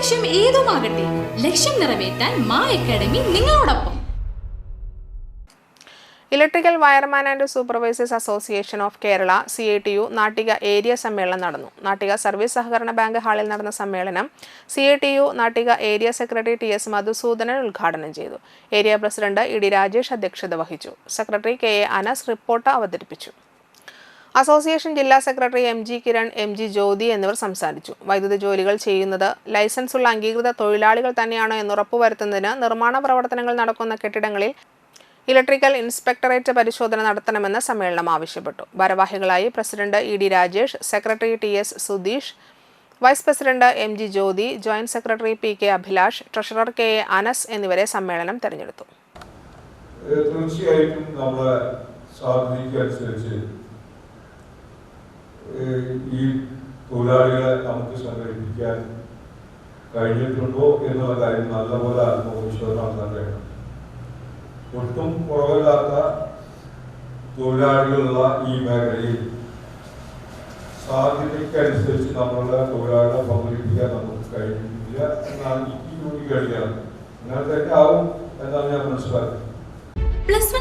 ലക്ഷ്യം ഏതുമാകട്ടെ ലക്ഷ്യം നിറവേറ്റാൻ മാ അക്കാഡമി നിങ്ങളോടൊപ്പം. Electrical wireman and supervisors association of Kerala C I T U Nattika area സമ്മേളനം നടന്നു. നാട്ടിക സർവീസ് സഹകരണ ബാങ്ക് ഹാളിൽ നടന്ന സമ്മേളനം C I T U Nattika area secretary T S Madhusoodanan ഉദ്ഘാടനം ചെയ്തു. Area president E D Rajesh അധ്യക്ഷത വഹിച്ചു. Secretary K A Anas report അവതരിപ്പിച്ചു. അസോസിയേഷൻ ജില്ലാ secretary M G Kiran M G Jyothi എന്നിവർ സംസാരിച്ചു. വൈദ്യുത ജോലികൾ ചെയ്യുന്നത് ലൈസൻസുള്ള അംഗീകൃത തൊഴിലാളികൾ തന്നെയാണോ എന്ന് ഉറപ്പുവരുത്തുന്നതിന് നിർമ്മാണ പ്രവർത്തനങ്ങൾ നടക്കുന്ന കെട്ടിടങ്ങളിൽ ഇലക്ട്രിക്കൽ ഇൻസ്പെക്ടറേറ്റ് പരിശോധന നടത്തണമെന്ന് സമ്മേളനം ആവശ്യപ്പെട്ടു. ഭാരവാഹികളായി president E D Rajesh secretary T S Sudheesh vice president M G Jyothi joint secretary P K Abhilash treasurer K A Anas എന്നിവരെ സമ്മേളനം തെരഞ്ഞെടുത്തു. തീർച്ചയായിട്ടും നമ്മുടെ സാധ്യതയ്ക്കനുസരിച്ച് ഈ തൊഴിലാളികളെ നമുക്ക് സംഘടിപ്പിക്കാൻ കഴിഞ്ഞിട്ടുണ്ടോ എന്നുള്ള കാര്യം നല്ലപോലെ ആത്മവിശ്വാസം കഴിയണം ഒട്ടും കുറവില്ലാത്ത തൊഴിലാളികളുള്ള ഈ മേഖലയിൽ സാധ്യതയ്ക്കനുസരിച്ച് നമ്മളുടെ തൊഴിലാളികളെ പങ്കെടുപ്പിക്കാൻ നമുക്ക് കഴിഞ്ഞിട്ടില്ല. എന്നാണ് എനിക്ക് കഴിയാണ് അങ്ങനെ തന്നെ ആവും എന്നാണ് ഞാൻ മനസ്സിലാക്കുന്നത്.